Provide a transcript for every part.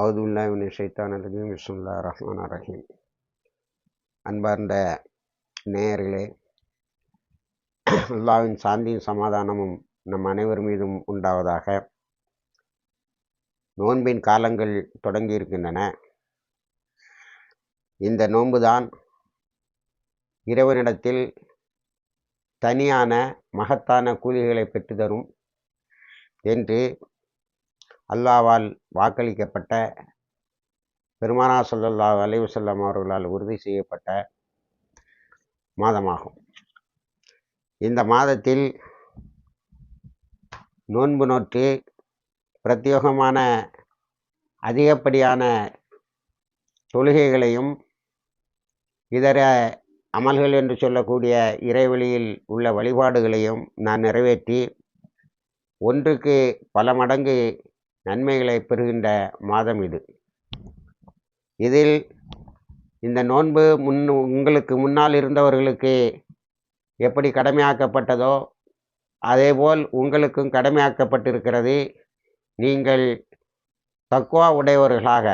அவதுல்லாவின் ஷைத்தான் ரஜீம். விஸ்முல்லா ரஹ்மான் ரஹீம். அன்பார்ந்த நேயர்களே அல்லாவின் சாந்தியும் சமாதானமும் நம் அனைவர் மீதும் உண்டாவதாக நோன்பின் காலங்கள் தொடங்கி இருக்கின்றன. இந்த நோன்புதான் இறைவனிடத்தில் தனியான மகத்தான கூலிகளை பெற்றுத்தரும் என்று அல்லாவால் வாக்களிக்கப்பட்ட பெருமானா சொல்லல்லா அலைவசல்லம் அவர்களால் உறுதி செய்யப்பட்ட மாதமாகும். இந்த மாதத்தில் நோன்பு நோற்று பிரத்யேகமான அதிகப்படியான தொழுகைகளையும் இதர அமல்கள் என்று சொல்லக்கூடிய இறைவெளியில் உள்ள வழிபாடுகளையும் நான் நிறைவேற்றி ஒன்றுக்கு பல மடங்கு நன்மைகளை பெறுகின்ற மாதம் இது. இதில் இந்த நோன்பு முன் உங்களுக்கு முன்னால் இருந்தவர்களுக்கு எப்படி கடமையாக்கப்பட்டதோ அதேபோல் உங்களுக்கும் கடமையாக்கப்பட்டிருக்கிறது. நீங்கள் தக்குவா உடையவர்களாக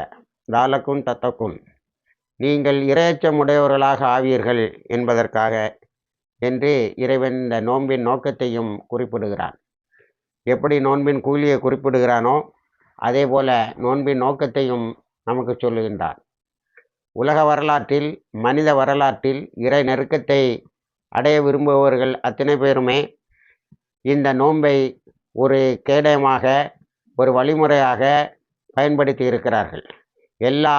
தாலக்கும் தத்தக்குன் நீங்கள் இரையச்சம் உடையவர்களாக ஆவீர்கள் என்பதற்காக என்று இறைவன் இந்த நோன்பின் நோக்கத்தையும் குறிப்பிடுகிறான். எப்படி நோன்பின் கூலியை குறிப்பிடுகிறானோ அதேபோல நோன்பின் நோக்கத்தையும் நமக்கு சொல்லுகின்றார். உலக வரலாற்றில் மனித வரலாற்றில் இறை நெருக்கத்தை அடைய விரும்புபவர்கள் அத்தனை பேருமே இந்த நோன்பை ஒரு கேடயமாக ஒரு வழிமுறையாக பயன்படுத்தி இருக்கிறார்கள். எல்லா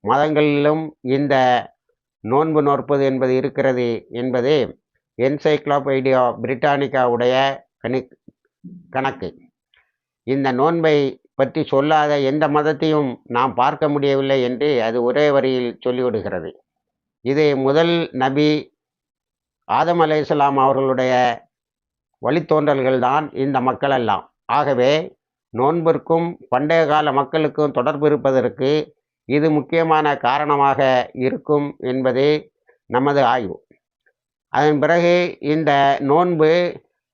மதங்களிலும் இந்த நோன்பு நோற்பது என்பது இருக்கிறது என்பது என்சைக்ளோபீடியா பிரிட்டானிக்காவுடைய கணி கணக்கு. இந்த நோன்பை பற்றி சொல்லாத எந்த மதத்தையும் நாம் பார்க்க முடியவில்லை என்று அது ஒரே வரியில் சொல்லிவிடுகிறது. இது முதல் நபி ஆதம் அலை இஸ்லாம் அவர்களுடைய வழித்தோன்றல்கள் தான் இந்த மக்கள் எல்லாம். ஆகவே நோன்பிற்கும் பண்டைய கால மக்களுக்கும் தொடர்பு இருப்பதற்கு இது முக்கியமான காரணமாக இருக்கும் என்பது நமது ஆய்வு. அதன் பிறகு இந்த நோன்பு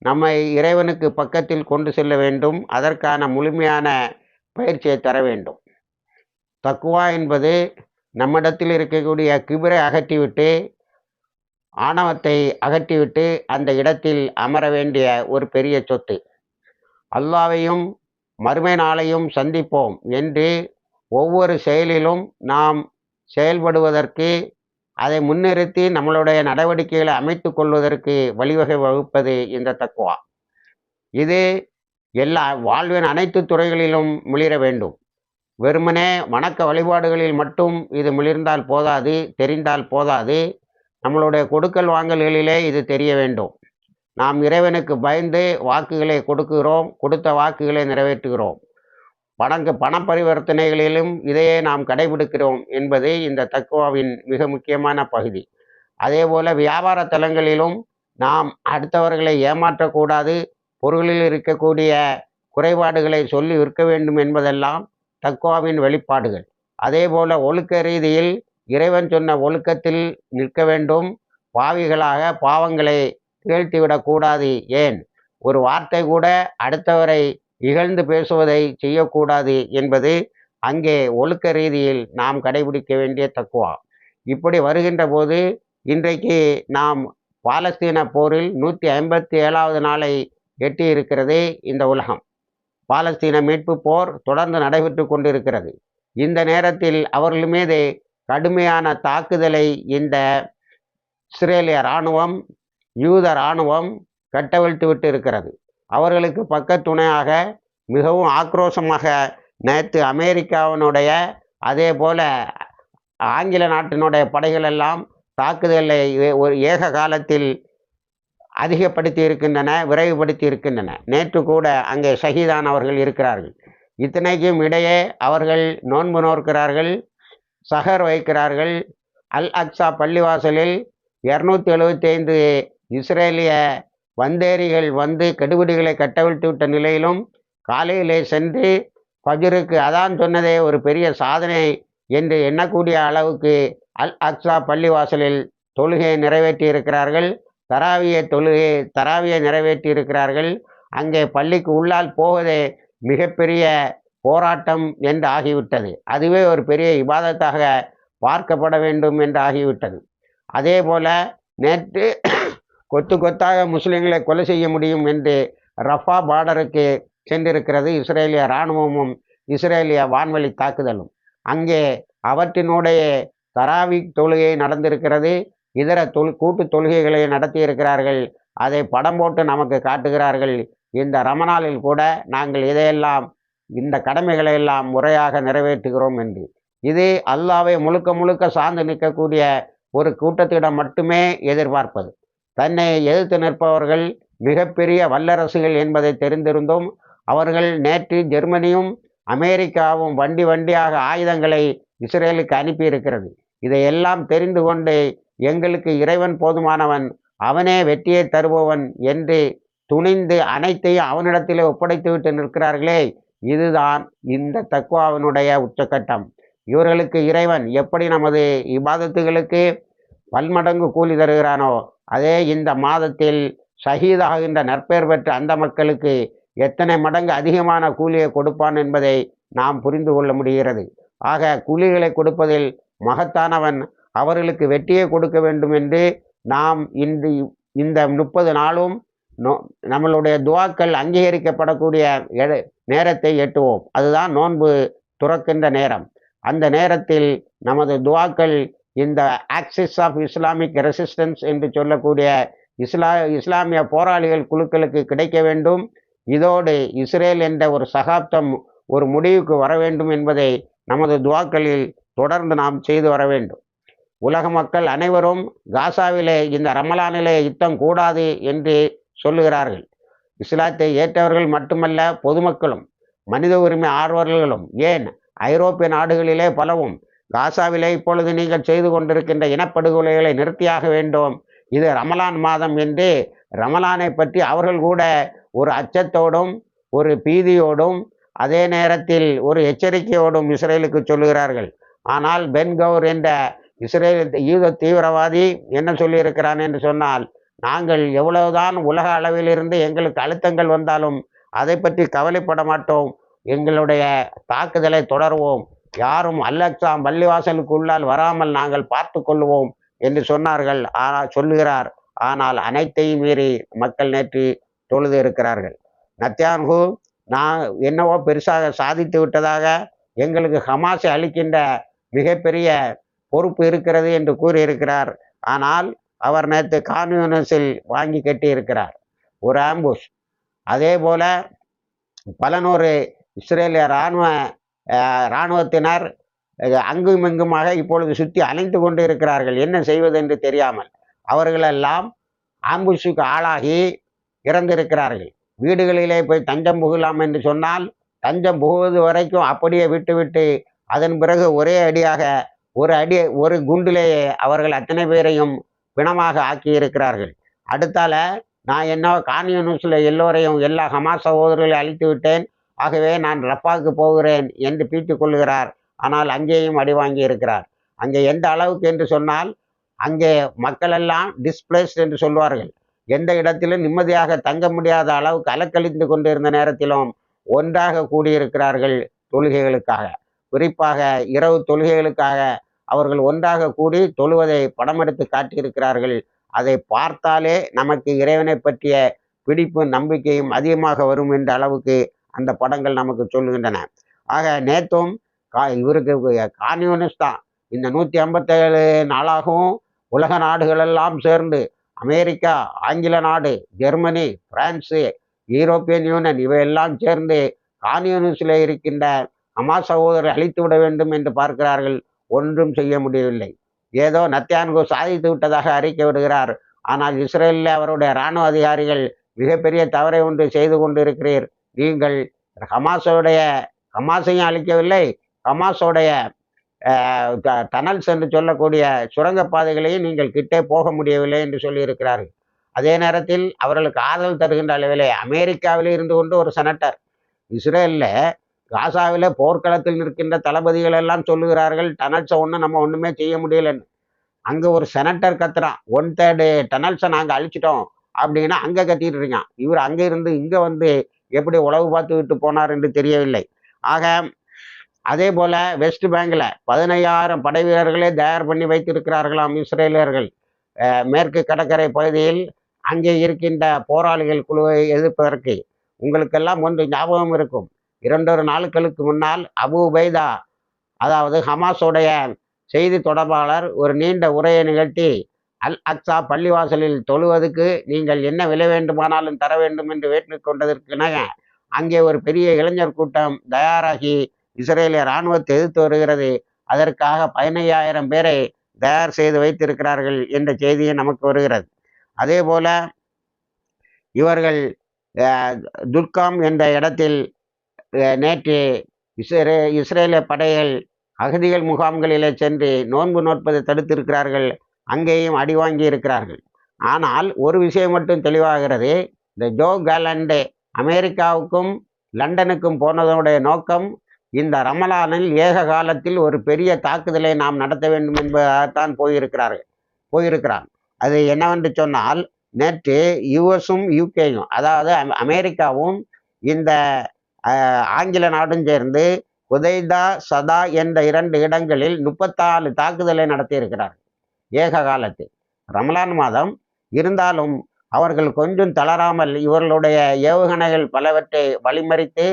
நம்மை இறைவனுக்கு பக்கத்தில் கொண்டு செல்ல வேண்டும். அதற்கான முழுமையான பயிற்சியை தர வேண்டும். தக்குவா என்பது நம்மிடத்தில் இருக்கக்கூடிய கிபிரை அகற்றிவிட்டு ஆணவத்தை அகற்றிவிட்டு அந்த இடத்தில் அமர வேண்டிய ஒரு பெரிய சொத்து. அல்லாவையும் மறுமை நாளையும் சந்திப்போம் என்று ஒவ்வொரு செயலிலும் நாம் செயல்படுவதற்கு அதை முன்னிறுத்தி நம்மளுடைய நடவடிக்கைகளை அமைத்து கொள்வதற்கு வழிவகை வகுப்பது இந்த தக்குவா. இது எல்லா வாழ்வின் அனைத்து துறைகளிலும் மிளிர வேண்டும். வெறுமனே வணக்க வழிபாடுகளில் மட்டும் இது மிளிர்ந்தால் போதாது தெரிந்தால் போதாது. நம்மளுடைய கொடுக்கல் வாங்கல்களிலே இது தெரிய வேண்டும். நாம் இறைவனுக்கு பயந்து வாக்குகளை கொடுக்கிறோம் கொடுத்த வாக்குகளை நிறைவேற்றுகிறோம். பணங்க பண பரிவர்த்தனைகளிலும் இதையே நாம் கடைபிடிக்கிறோம் என்பது இந்த தக்குவாவின் மிக முக்கியமான பகுதி. அதே போல வியாபார தலங்களிலும் நாம் அடுத்தவர்களை ஏமாற்றக்கூடாது பொருளில் இருக்கக்கூடிய குறைபாடுகளை சொல்லி விற்க வேண்டும் என்பதெல்லாம் தக்குவாவின் வெளிப்பாடுகள். அதே போல ஒழுக்க ரீதியில் இறைவன் சொன்ன ஒழுக்கத்தில் நிற்க வேண்டும் பாவிகளாக பாவங்களை திகழ்த்திவிடக்கூடாது ஏன்? ஒரு வார்த்தை கூட அடுத்தவரை இகழ்ந்து பேசுவதை செய்யக்கூடாது என்பது அங்கே ஒழுக்க ரீதியில் நாம் கடைபிடிக்க வேண்டிய தக்குவா. இப்படி வருகின்ற போது இன்றைக்கு நாம் பாலஸ்தீன போரில் நூற்றி ஐம்பத்தி ஏழாவது நாளை எட்டி இருக்கிறது இந்த உலகம். பாலஸ்தீன மீட்பு போர் தொடர்ந்து நடைபெற்று கொண்டிருக்கிறது. இந்த நேரத்தில் அவர்கள் மீது கடுமையான தாக்குதலை இந்த இஸ்ரேலிய இராணுவம் யூத இராணுவம் கட்டவிழ்த்து விட்டு இருக்கிறது. அவர்களுக்கு பக்கத்துணையாக மிகவும் ஆக்ரோஷமாக நேற்று அமெரிக்காவினுடைய அதே போல ஆங்கில நாட்டினுடைய படைகள் எல்லாம் தாக்குதலை ஒரு ஏக காலத்தில் அதிகப்படுத்தி இருக்கின்றன விரைவுபடுத்தி இருக்கின்றன. நேற்று கூட அங்கே ஷஹீதானவர்கள் இருக்கிறார்கள். இத்தனைக்கும் இடையே அவர்கள் நோன்பு நோக்கிறார்கள் சஹர் வைக்கிறார்கள். அல் அக்ஸா பள்ளிவாசலில் இரநூத்தி எழுபத்தி ஐந்து இஸ்ரேலிய வந்தேரிகள் வந்து கெடுபிடிகளை கட்டவிழ்த்து விட்ட நிலையிலும் காலையிலே சென்று பஜருக்கு அதான் சொன்னதே ஒரு பெரிய சாதனை என்று எண்ணக்கூடிய அளவுக்கு அல் அக்ஸா பள்ளிவாசலில் தொழுகையை நிறைவேற்றி இருக்கிறார்கள். தராவிய தொழுகை தராவியை நிறைவேற்றி இருக்கிறார்கள். அங்கே பள்ளிக்கு உள்ளால் போவதே மிகப்பெரிய போராட்டம் என்று ஆகிவிட்டது. அதுவே ஒரு பெரிய இபாதத்தாக பார்க்கப்பட வேண்டும் என்று ஆகிவிட்டது. அதே போல நேற்று கொத்து கொத்தாக முஸ்லிம்களை கொலை செய்ய முடியும் என்று ரஃபா பார்டருக்கு சென்றிருக்கிறது இஸ்ரேலிய இராணுவமும் இஸ்ரேலிய வான்வழி தாக்குதலும். அங்கே அவற்றினுடைய தராவிக் தொழுகை நடந்திருக்கிறது. இதர தொல் கூட்டு தொழுகைகளை நடத்தியிருக்கிறார்கள். அதை படம் போட்டு நமக்கு காட்டுகிறார்கள். இந்த ரமணாலில் கூட நாங்கள் இதையெல்லாம் இந்த கடமைகளை எல்லாம் முறையாக நிறைவேற்றுகிறோம் என்று. இது அல்லாவை முழுக்க முழுக்க சார்ந்து நிற்கக்கூடிய ஒரு கூட்டத்திடம் மட்டுமே எதிர்பார்ப்பது. தன்னை எதிர்த்து நிற்பவர்கள் மிகப்பெரிய வல்லரசுகள் என்பதை தெரிந்திருந்தும். அவர்கள் நேற்று ஜெர்மனியும் அமெரிக்காவும் வண்டி வண்டியாக ஆயுதங்களை இஸ்ரேலுக்கு அனுப்பியிருக்கிறது. இதையெல்லாம் தெரிந்து கொண்டு எங்களுக்கு இறைவன் போதுமானவன் அவனே வெற்றியை தருபவன் என்று துணிந்து அனைத்தையும் அவனிடத்திலே ஒப்படைத்து விட்டு நிற்கிறார்களே இதுதான் இந்த தக்குவாவினுடைய உச்சக்கட்டம். இவர்களுக்கு இறைவன் எப்படி நமது இபாதத்துகளுக்கு பல்மடங்கு கூலி தருகிறானோ அதே இந்த மாதத்தில் ஷஹீதாகின்ற நற்பெயர் பெற்ற அந்த மக்களுக்கு எத்தனை மடங்கு அதிகமான கூலியை கொடுப்பான் என்பதை நாம் புரிந்து கொள்ள முடிகிறது. ஆக கூலிகளை கொடுப்பதில் மகத்தானவன் அவர்களுக்கு வெற்றியை கொடுக்க வேண்டும் என்று நாம் இன்று இந்த முப்பது நாளும் நோ நம்மளுடைய துவாக்கள் அங்கீகரிக்கப்படக்கூடிய நேரத்தை எட்டுவோம். அதுதான் நோன்பு துறக்கின்ற நேரம். அந்த நேரத்தில் நமது துவாக்கள் இந்த ஆக்சிஸ் ஆஃப் இஸ்லாமிக் ரெசிஸ்டன்ஸ் என்று சொல்லக்கூடிய இஸ்லா இஸ்லாமிய போராளிகள் குழுக்களுக்கு கிடைக்க வேண்டும். இதோடு இஸ்ரேல் என்ற ஒரு சகாப்தம் ஒரு முடிவுக்கு வர வேண்டும் என்பதை நமது துவாக்களில் தொடர்ந்து நாம் செய்து வர வேண்டும். உலக மக்கள் அனைவரும் காசாவிலே இந்த ரமலானிலே யுத்தம் கூடாது என்று சொல்லுகிறார்கள். இஸ்லாத்தை ஏற்றவர்கள் மட்டுமல்ல பொதுமக்களும் மனித உரிமை ஆர்வலர்களும் ஏன் ஐரோப்பிய நாடுகளிலே பலவும் காசாவிலே இப்பொழுது நீங்கள் செய்து கொண்டிருக்கின்ற இனப்படுகொலைகளை நிறுத்தியாக வேண்டும். இது ரமலான் மாதம் என்று ரமலானை பற்றி அவர்கள் கூட ஒரு அச்சத்தோடும் ஒரு பீதியோடும் அதே நேரத்தில் ஒரு எச்சரிக்கையோடும் இஸ்ரேலுக்கு சொல்லுகிறார்கள். ஆனால் பென்கவுர் என்ற இஸ்ரேல் யூத தீவிரவாதி என்ன சொல்லியிருக்கிறான் என்று சொன்னால் நாங்கள் எவ்வளவுதான் உலக அளவிலிருந்து எங்களுக்கு அழுத்தங்கள் வந்தாலும் அதை பற்றி கவலைப்பட மாட்டோம். எங்களுடைய தாக்குதலை தொடர்வோம். யாரும் அல்லக்ஸாம் பள்ளிவாசலுக்குள்ளால் வராமல் நாங்கள் பார்த்து கொள்வோம் என்று சொன்னார்கள். ஆனால் சொல்லுகிறார். ஆனால் அனைத்தையும் மீறி மக்கள் நேற்று தொழுது இருக்கிறார்கள். நத்தியான்கு நான் என்னவோ பெருசாக சாதித்து விட்டதாக எங்களுக்கு ஹமாஸை அளிக்கின்ற மிகப்பெரிய பொறுப்பு இருக்கிறது என்று கூறியிருக்கிறார். ஆனால் அவர் நேற்று கான்யூனிஸில் வாங்கி கட்டியிருக்கிறார். ஒரு ஆம்புஷ் அதே போல பல நூறு இஸ்ரேலிய இராணுவ இராணுவத்தினர் அங்கும் இங்குமாக இப்பொழுது சுற்றி அலைந்து கொண்டு இருக்கிறார்கள். என்ன செய்வது என்று தெரியாமல் அவர்களெல்லாம் ஆம்புஷுக்கு ஆளாகி இறந்திருக்கிறார்கள். வீடுகளிலே போய் தஞ்சம் புகலாம் என்று சொன்னால் தஞ்சம் புகுவது வரைக்கும் அப்படியே விட்டுவிட்டு அதன் பிறகு ஒரே அடியாக ஒரு அடி ஒரு குண்டிலேயே அவர்கள் அத்தனை பேரையும் பிணமாக ஆக்கி இருக்கிறார்கள். அடுத்தால நான் என்ன கான்யூனிஸில் எல்லோரையும் எல்லா ஹமாஸ் சகோதரர்களையும் அழித்து விட்டேன். ஆகவே நான் ரப்பாவுக்கு போகிறேன் என்று பீட்டு கொள்கிறார் ஆனால் அங்கேயும் அடி வாங்கி இருக்கிறார் அங்கே எந்த அளவுக்கு என்று சொன்னால் அங்கே மக்களெல்லாம் டிஸ்பிளேஸ்ட் என்று சொல்வார்கள். எந்த இடத்திலும் நிம்மதியாக தங்க முடியாத அளவுக்கு அலக்கழிந்து கொண்டிருந்த நேரத்திலும் ஒன்றாக கூடியிருக்கிறார்கள் தொழுகைகளுக்காக. குறிப்பாக இரவு தொழுகைகளுக்காக அவர்கள் ஒன்றாக கூடி தொழுவதை படமெடுத்து காட்டியிருக்கிறார்கள். அதை பார்த்தாலே நமக்கு இறைவனை பற்றிய பிடிப்பும் நம்பிக்கையும் அதிகமாக வரும் என்ற அளவுக்கு அந்த படங்கள் நமக்கு சொல்லுகின்றன. ஆக நேத்தும் கா இவருக்கு கான்யூனிஸ்ட் தான் இந்த நூற்றி ஐம்பத்தேழு நாளாகவும் உலக நாடுகளெல்லாம் சேர்ந்து அமெரிக்கா ஆங்கில நாடு ஜெர்மனி பிரான்ஸு யூரோப்பியன் யூனியன் இவையெல்லாம் சேர்ந்து கான்யூனிஸில் இருக்கின்ற அம்மா சகோதரரை அழித்து விட வேண்டும் என்று பார்க்கிறார்கள். ஒன்றும் செய்ய முடியவில்லை. ஏதோ நத்தியான்கு சாதித்து விட்டதாக அறிக்கை விடுகிறார். ஆனால் இஸ்ரேலில் அவருடைய இராணுவ அதிகாரிகள் மிகப்பெரிய தவறை ஒன்று செய்து கொண்டிருக்கிறீர். நீங்கள் ஹமாஸோடைய ஹமாஸையும் அழிக்கவில்லை ஹமாஸோடைய டனல்ஸ் என்று சொல்லக்கூடிய சுரங்கப்பாதைகளையும் நீங்கள் கிட்டே போக முடியவில்லை என்று சொல்லியிருக்கிறார்கள். அதே நேரத்தில் அவர்களுக்கு ஆதரவு தருகின்ற அளவிலே அமெரிக்காவிலே இருந்து கொண்டு ஒரு செனட்டர் இஸ்ரேலில் காசாவில் போர்க்களத்தில் நிற்கின்ற தளபதிகள் எல்லாம் சொல்லுகிறார்கள் டனல்ஸை ஒன்றும் நம்ம ஒன்றுமே செய்ய முடியலன்னு. அங்கே ஒரு செனட்டர் கத்துறான் ஒன் தேர்டு டனல்ஸை நாங்கள் அழிச்சிட்டோம் அப்படின்னா அங்கே கத்திட்டு இருக்கான். இவர் அங்கே இருந்து இங்கே வந்து எப்படி உளவு பார்த்து விட்டு போனார் என்று தெரியவில்லை. ஆக அதே போல வெஸ்ட் பேங்கில் பதினையாயிரம் படை வீரர்களே தயார் பண்ணி வைத்திருக்கிறார்களாம் இஸ்ரேலியர்கள். மேற்கு கடற்கரை பகுதியில் அங்கே இருக்கின்ற போராளிகள் குழுவை எதிர்ப்பதற்கு உங்களுக்கெல்லாம் ஒன்று ஞாபகம் இருக்கும். இரண்டொரு நாட்களுக்கு முன்னால் அபு உபைதா அதாவது ஹமாஸுடைய செய்தி தொடர்பாளர் ஒரு நீண்ட உரையை நிகழ்த்தி அல் அக்ஸா பள்ளிவாசலில் தொழுவதற்கு நீங்கள் என்ன விலை வேண்டுமானாலும் தர வேண்டும் என்று வேண்டிக் கொண்டதற்கென அங்கே ஒரு பெரிய இளைஞர் கூட்டம் தயாராகி இஸ்ரேலிய இராணுவத்தை எதிர்த்து வருகிறது. அதற்காக பதினையாயிரம் பேரை தயார் செய்து வைத்திருக்கிறார்கள் என்ற செய்தியும் நமக்கு வருகிறது. அதே போல இவர்கள் துர்காம் என்ற இடத்தில் நேற்று இஸ்ரே இஸ்ரேலிய படைகள் அகதிகள் முகாம்களிலே சென்று நோன்பு நோற்பதை தடுத்திருக்கிறார்கள். அங்கேயும் அடி வாங்கி இருக்கிறார்கள். ஆனால் ஒரு விஷயம் மட்டும் தெளிவாகிறது. இந்த ஜோ கேலண்டே அமெரிக்காவுக்கும் லண்டனுக்கும் போனதனுடைய நோக்கம் இந்த ரமலானில் ஏக காலத்தில் ஒரு பெரிய தாக்குதலை நாம் நடத்த வேண்டும் என்பதாகத்தான் போயிருக்கிறார்கள் போயிருக்கிறார். அது என்னவென்று சொன்னால் நேற்று யுஎஸும் யூகேயும் அதாவது அமெரிக்காவும் இந்த ஆங்கில நாடும் சேர்ந்து உதைதா சதா என்ற இரண்டு இடங்களில் முப்பத்தாலு தாக்குதலை நடத்தியிருக்கிறார்கள். ஏக காலத்தில் ரமலான் மாதம் இருந்தாலும் அவர்கள் கொஞ்சம் தளராமல் இவர்களுடைய ஏவுகணைகள் பலவற்றை வழிமறித்து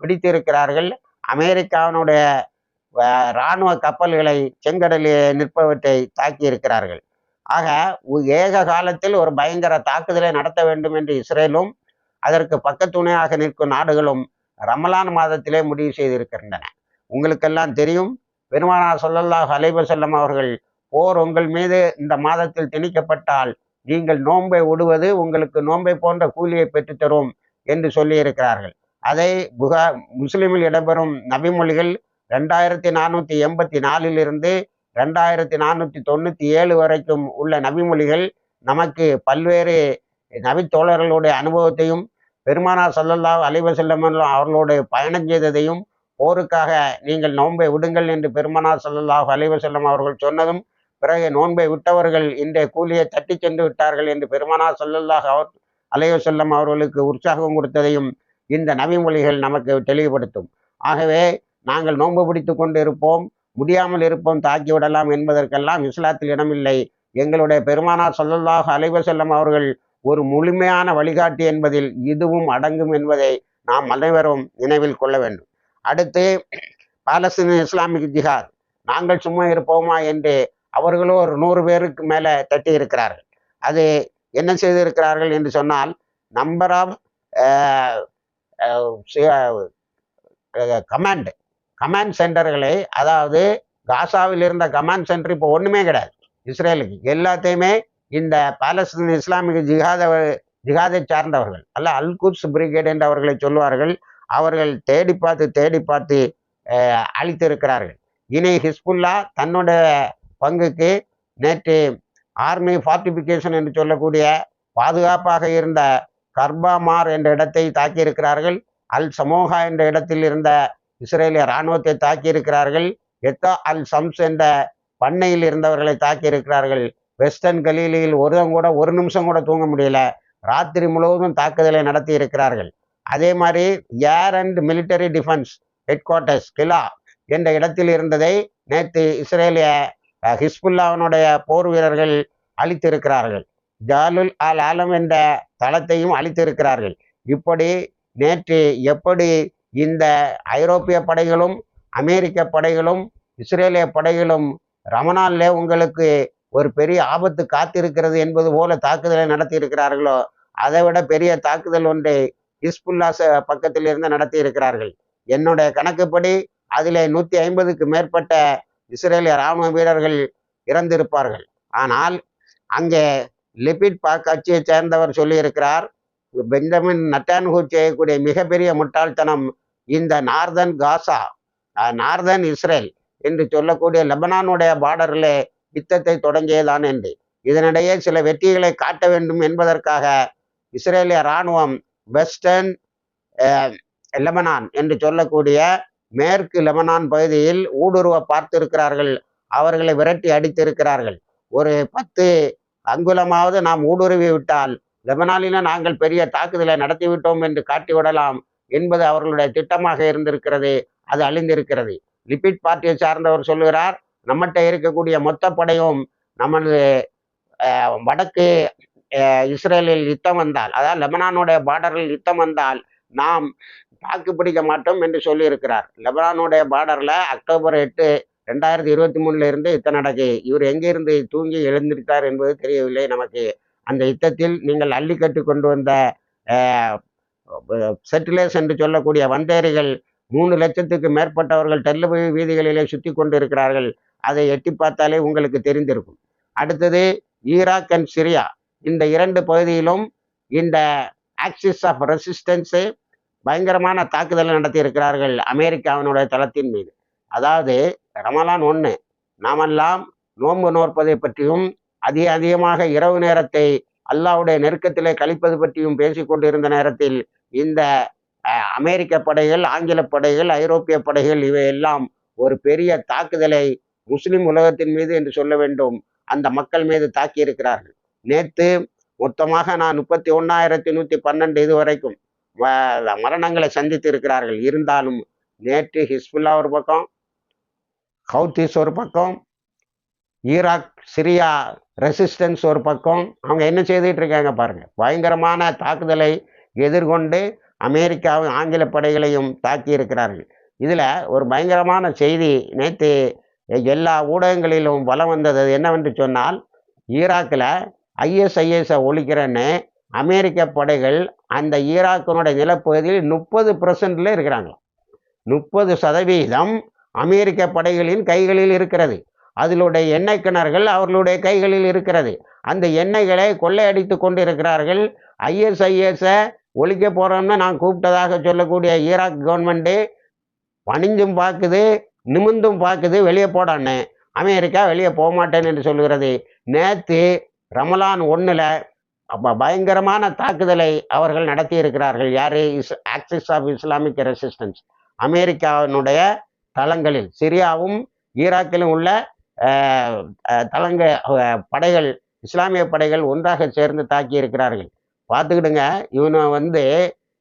பிடித்திருக்கிறார்கள். அமெரிக்காவினுடைய இராணுவ கப்பல்களை செங்கடலில் நிற்பவற்றை தாக்கியிருக்கிறார்கள். ஆக ஏக காலத்தில் ஒரு பயங்கர தாக்குதலை நடத்த வேண்டும் என்று இஸ்ரேலும் அதற்கு பக்கத்துணையாக நிற்கும் நாடுகளும் ரமலான் மாதத்திலே முடிவு செய்திருக்கின்றன. உங்களுக்கெல்லாம் தெரியும் பெருமானா சொல்லல்லாஹ் அலைஹி வஸல்லம் அவர்கள் போர் உங்கள் மீது இந்த மாதத்தில் திணிக்கப்பட்டால் நீங்கள் நோன்பை விடுவது உங்களுக்கு நோன்பை போன்ற கூலியை பெற்றுத்தரும் என்று சொல்லியிருக்கிறார்கள். அதை புகா முஸ்லிமில் இடம்பெறும் நபிமொழிகள் ரெண்டாயிரத்தி நானூற்றி எண்பத்தி நாலிலிருந்து ரெண்டாயிரத்தி நானூற்றி தொண்ணூற்றி ஏழு வரைக்கும் உள்ள நபிமொழிகள் நமக்கு பல்வேறு நபித்தோழர்களுடைய அனுபவத்தையும் பெருமானார் சல்லல்லா அலைஹி வஸல்லம் அவர்களுடைய பயணம் செய்ததையும் போருக்காக நீங்கள் நோன்பை விடுங்கள் என்று பெருமானார் சல்லல்லாஹ் அலிவசல்லம் அவர்கள் சொன்னதும் பிறகு நோன்பை விட்டவர்கள் இன்றைய கூலியை தட்டி சென்று விட்டார்கள் என்று பெருமானார் சொல்லல்லாக அவர் அலைய சொல்லம் அவர்களுக்கு உற்சாகம் கொடுத்ததையும் இந்த நவிமொழிகள் நமக்கு தெளிவுபடுத்தும். ஆகவே நாங்கள் நோன்பு பிடித்து கொண்டு இருப்போம் முடியாமல் இருப்போம் தாக்கி விடலாம் என்பதற்கெல்லாம் இஸ்லாத்தில் இடமில்லை. எங்களுடைய பெருமானார் சொல்லலாக அலைவ செல்லம் அவர்கள் ஒரு முழுமையான வழிகாட்டி என்பதில் இதுவும் அடங்கும் என்பதை நாம் அனைவரும் நினைவில் கொள்ள வேண்டும். அடுத்து பாலஸ்தீன இஸ்லாமிக் ஜிஹாத். நாங்கள் சும்மா இருப்போமா என்று அவர்களும் ஒரு நூறு பேருக்கு மேலே தட்டி இருக்கிறார்கள். அது என்ன செய்திருக்கிறார்கள் என்று சொன்னால் நம்பர் ஆஃப் கமாண்ட் கமாண்ட் சென்டர்களை அதாவது காசாவில் இருந்த கமாண்ட் சென்டர் இப்போ ஒன்றுமே கிடையாது. இஸ்ரேலுக்கு எல்லாத்தையுமே இந்த பாலஸ்தீன் இஸ்லாமிக ஜிஹாத ஜிஹாதை சார்ந்தவர்கள் அல்ல அல்குப்ஸ் பிரிகேட் என்று அவர்களை சொல்வார்கள் அவர்கள் தேடி பார்த்து தேடி பார்த்து அழித்திருக்கிறார்கள். இனி ஹிஸ்புல்லா தன்னுடைய பங்குக்கு நேற்று ஆர்மி ஃபார்ட்டிஃபிகேஷன் என்று சொல்லக்கூடிய பாதுகாப்பாக இருந்த கர்பாமார் என்ற இடத்தை தாக்கியிருக்கிறார்கள். அல் சமோகா என்ற இடத்தில் இருந்த இஸ்ரேலிய இராணுவத்தை தாக்கியிருக்கிறார்கள். எத்தா அல் சம்ஸ் என்ற பண்ணையில் இருந்தவர்களை தாக்கியிருக்கிறார்கள். வெஸ்டர்ன் கலீலியில் ஒருதம் கூட ஒரு நிமிஷம் கூட தூங்க முடியல. ராத்திரி முழுவதும் தாக்குதலை நடத்தி இருக்கிறார்கள் அதே மாதிரி air and military defence headquarters கிலா என்ற இடத்தில் இருந்ததை நேற்று இஸ்ரேலிய ஹிஸ்புல்லாவினுடைய போர் வீரர்கள் அழித்திருக்கிறார்கள். ஜாலுல் அல் ஆலம் என்ற தளத்தையும் அழித்திருக்கிறார்கள். இப்படி நேற்று எப்படி இந்த ஐரோப்பிய படைகளும் அமெரிக்க படைகளும் இஸ்ரேலிய படைகளும் ரமணாலே உங்களுக்கு ஒரு பெரிய ஆபத்து காத்திருக்கிறது என்பது போல தாக்குதலை நடத்தியிருக்கிறார்களோ அதை விட பெரிய தாக்குதல் ஒன்றை ஹிஸ்புல்லா பக்கத்தில் இருந்து நடத்தி இருக்கிறார்கள் என்னுடைய கணக்குப்படி அதிலே நூற்றி ஐம்பதுக்கு மேற்பட்ட இஸ்ரேலிய ராணுவ வீரர்கள் இறந்திருப்பார்கள். ஆனால் அங்கே லிபிட் பா கட்சியை சேர்ந்தவர் சொல்லியிருக்கிறார் பெஞ்சமின் நட்டான்ஹூ செய்யக்கூடிய மிகப்பெரிய முட்டாள்தனம் இந்த நார்தன் காசா நார்தன் இஸ்ரேல் என்று சொல்லக்கூடிய லெபனானுடைய பார்டரிலே யுத்தத்தை தொடங்கியதான் என்று. இதனிடையே சில வெற்றிகளை காட்ட வேண்டும் என்பதற்காக இஸ்ரேலிய இராணுவம் வெஸ்டர்ன் லெபனான் என்று சொல்லக்கூடிய மேற்கு லெபனான் பகுதியில் ஊடுருவ பார்த்திருக்கிறார்கள். அவர்களை விரட்டி அடித்திருக்கிறார்கள். ஒரு பத்து அங்குலமாவது நாம் ஊடுருவி விட்டால் லெபனானில நாங்கள் பெரிய தாக்குதலை நடத்திவிட்டோம் என்று காட்டிவிடலாம் என்பது அவர்களுடைய திட்டமாக இருந்திருக்கிறது. அது அழிந்திருக்கிறது. லிபிட் பார்ட்டியை சார்ந்தவர் சொல்லுகிறார் நம்மகிட்ட இருக்கக்கூடிய மொத்த படையும் நமது வடக்கு அஹ், இஸ்ரேலில் யுத்தம் வந்தால் அதாவது லெபனானுடைய பார்டரில் யுத்தம் வந்தால் நாம் தாக்கு பிடிக்க மாட்டோம் என்று சொல்லியிருக்கிறார். லெபனானுடைய பார்டரில் அக்டோபர் எட்டு ரெண்டாயிரத்தி இருபத்தி மூணுல இருந்து யுத்தம் நடக்கு. இவர் எங்கிருந்து தூங்கி எழுந்திருக்கார் என்பது தெரியவில்லை நமக்கு. அந்த யுத்தத்தில் நீங்கள் அள்ளிக்கட்டு கொண்டு வந்த செட்டிலேஸ் என்று சொல்லக்கூடிய வந்தேரிகள் மூணு லட்சத்துக்கு மேற்பட்டவர்கள் டெல்லு வீதிகளிலே சுற்றி கொண்டு இருக்கிறார்கள் அதை எட்டி பார்த்தாலே உங்களுக்கு தெரிந்திருக்கும். அடுத்தது ஈராக் அண்ட் சிரியா. இந்த இரண்டு பகுதியிலும் இந்த ஆக்சிஸ் ஆஃப் ரெசிஸ்டன்ஸு பயங்கரமான தாக்குதலை நடத்தி இருக்கிறார்கள் அமெரிக்காவினுடைய தளத்தின் மீது. அதாவது ரமலான் ஒன்று நாமெல்லாம் நோன்பு நோற்பதை பற்றியும் அதிக அதிகமாக இரவு நேரத்தை அல்லாவுடைய நெருக்கத்திலே கழிப்பது பற்றியும் பேசிக்கொண்டிருந்த நேரத்தில் இந்த அமெரிக்க படைகள் ஆங்கில படைகள் ஐரோப்பிய படைகள் இவையெல்லாம் ஒரு பெரிய தாக்குதலை முஸ்லிம் உலகத்தின் மீது என்று சொல்ல வேண்டும் அந்த மக்கள் மீது தாக்கி இருக்கிறார்கள் நேற்று மொத்தமாக நான் முப்பத்தி ஒன்னாயிரத்தி நூற்றி பன்னெண்டு இது வரைக்கும் மரணங்களை சந்தித்து இருக்கிறார்கள். இருந்தாலும் நேற்று ஹிஸ்புல்லா ஒரு பக்கம் ஹவுத்திஸ் ஒரு பக்கம் ஈராக் சிரியா ரெசிஸ்டன்ஸ் ஒரு பக்கம் அவங்க என்ன செய்துட்டு இருக்காங்க பாருங்க. பயங்கரமான தாக்குதலை எதிர்கொண்டு அமெரிக்காவும் ஆங்கில படைகளையும் தாக்கி இருக்கிறார்கள். இதில் ஒரு பயங்கரமான செய்தி நேற்று எல்லா ஊடகங்களிலும் வலம் வந்தது என்னவென்று சொன்னால் ஈராக்கில் ஐஎஸ்ஐஎஸை ஒழிக்கிறேன்னு அமெரிக்க படைகள் அந்த ஈராக்கினுடைய நிலப்பகுதியில் முப்பது பர்சன்ட்ல இருக்கிறாங்க. முப்பது சதவீதம் அமெரிக்க படைகளின் கைகளில் இருக்கிறது. அதிலுடைய எண்ணெய் கிணறுகள் அவர்களுடைய கைகளில் இருக்கிறது. அந்த எண்ணெய்களை கொள்ளையடித்து கொண்டு இருக்கிறார்கள் ஐஎஸ்ஐஎஸை ஒழிக்க போகிறோம்னு நான் கூப்பிட்டதாக சொல்லக்கூடிய ஈராக் கவர்மெண்ட்டு பணிஞ்சும் பார்க்குது நிமிந்தும் பார்க்குது வெளியே போடான்னு அமெரிக்கா வெளியே போக மாட்டேன் என்று சொல்கிறது நேற்று ரமலான் ஒன்றில் அப்போ பயங்கரமான தாக்குதலை அவர்கள் நடத்தி இருக்கிறார்கள் யார்? Is axis of Islamic resistance அமெரிக்காவினுடைய தளங்களில் சிரியாவும் ஈராக்கிலும் உள்ள தளங்க படைகள் இஸ்லாமிய படைகள் ஒன்றாக சேர்ந்து தாக்கி இருக்கிறார்கள் பார்த்துக்கிடுங்க இவனை வந்து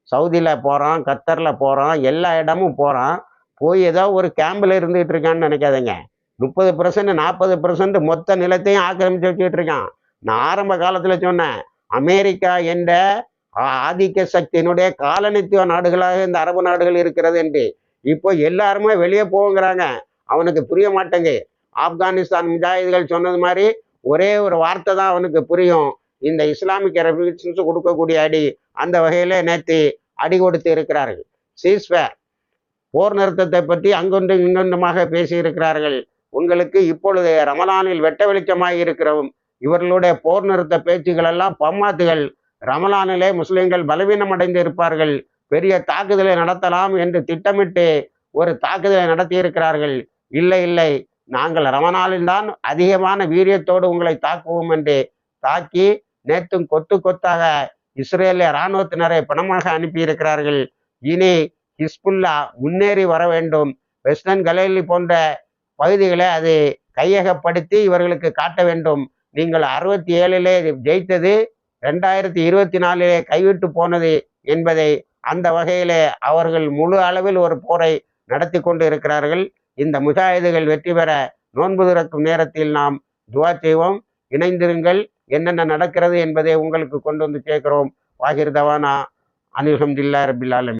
சவுதியில் போகிறான் கத்தரில் போகிறான் எல்லா இடமும் போகிறான் போய் ஏதோ ஒரு கேம்பில் இருந்துகிட்டு இருக்கான்னு நினைக்காதீங்க. முப்பது பர்சன்ட் நாற்பது பர்சன்ட் மொத்த நிலத்தையும் ஆக்கிரமிச்சு வச்சுக்கிட்டு இருக்கான். நான் ஆரம்ப காலத்தில் சொன்னேன் அமெரிக்கா என்ற ஆதிக்க சக்தியினுடைய காலனித்துவ நாடுகளாக இந்த அரபு நாடுகள் இருக்கிறது என்று. இப்போ எல்லாருமே வெளியே போங்கிறாங்க. அவனுக்கு புரிய மாட்டேங்க ஆப்கானிஸ்தான் முஜாஹிதுகள் சொன்னது மாதிரி ஒரே ஒரு வார்த்தை தான் அவனுக்கு புரியும். இந்த இஸ்லாமிக் ரெவல்யூஷன்ஸ் கொடுக்கக்கூடிய அடி அந்த வகையில் நேற்று அடி கொடுத்து இருக்கிறார்கள். சீஸ்வேர் போர் நிறுத்தத்தை பற்றி அங்கொன்றும் இங்கொன்றுமாக பேசியிருக்கிறார்கள். உங்களுக்கு இப்பொழுது ரமலானில் வெட்ட வெளிச்சமாக இருக்கிறோம் இவர்களுடைய போர் நிறுத்த பேச்சுகள் எல்லாம் பம்மாத்துகள். ரமலானிலே முஸ்லிம்கள் பலவீனம் அடைந்து இருப்பார்கள். பெரிய தாக்குதலை நடத்தலாம் என்று திட்டமிட்டு ஒரு தாக்குதலை நடத்தி இருக்கிறார்கள் இல்லை இல்லை. நாங்கள் ரமணாலில் தான் அதிகமான வீரியத்தோடு உங்களை தாக்குவோம் என்று தாக்கி நேற்றும் கொத்து கொத்தாக இஸ்ரேலிய இராணுவத்தினரை பணமாக அனுப்பியிருக்கிறார்கள். இனி ஹிஸ்புல்லா முன்னேறி வர வேண்டும். வெஸ்டர்ன் கலேலி போன்ற பகுதிகளை அது கையகப்படுத்தி இவர்களுக்கு காட்ட வேண்டும். நீங்கள் அறுபத்தி ஏழிலே ஜெயித்தது ரெண்டாயிரத்தி இருபத்தி நாலிலே கைவிட்டு போனது என்பதை அந்த வகையிலே அவர்கள் முழு அளவில் ஒரு போரை நடத்தி கொண்டு இருக்கிறார்கள் இந்த முஜாஹிதுகள் வெற்றி பெற நோன்பு திறக்கும் நேரத்தில் நாம் துவா செய்வோம். இணைந்திருங்கள் என்னென்ன நடக்கிறது என்பதை உங்களுக்கு கொண்டு வந்து சேர்க்கிறோம் வாகிர் தவானா அனில்ஹம்துல்லா ரபில்